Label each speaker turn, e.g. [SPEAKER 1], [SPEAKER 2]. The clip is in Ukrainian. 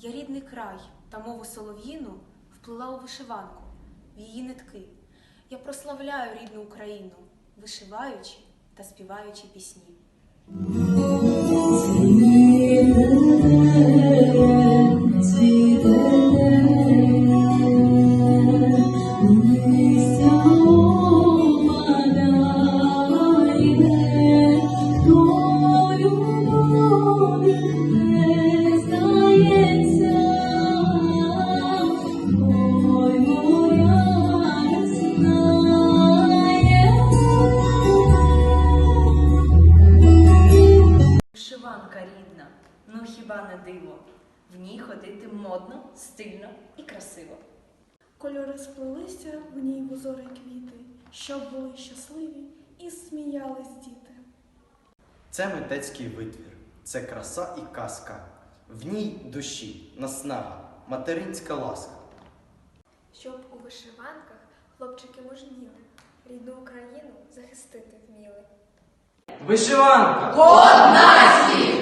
[SPEAKER 1] Я рідний край та мову солов'їну вплила у вишиванку, в її нитки. Я прославляю рідну Україну, вишиваючи та співаючи пісні.
[SPEAKER 2] Вишиванка рідна, ну хіба не диво? В ній ходити модно, стильно і красиво.
[SPEAKER 3] Кольори сплелися в ній в узори квіти, щоб були щасливі і сміялись діти.
[SPEAKER 4] Це митецький витвір, це краса і казка. В ній душі, наснага, материнська ласка.
[SPEAKER 5] щоб у вишиванках хлопчики мужніли, рідну Україну захистити вміли.
[SPEAKER 6] Вишиванка! Код нації!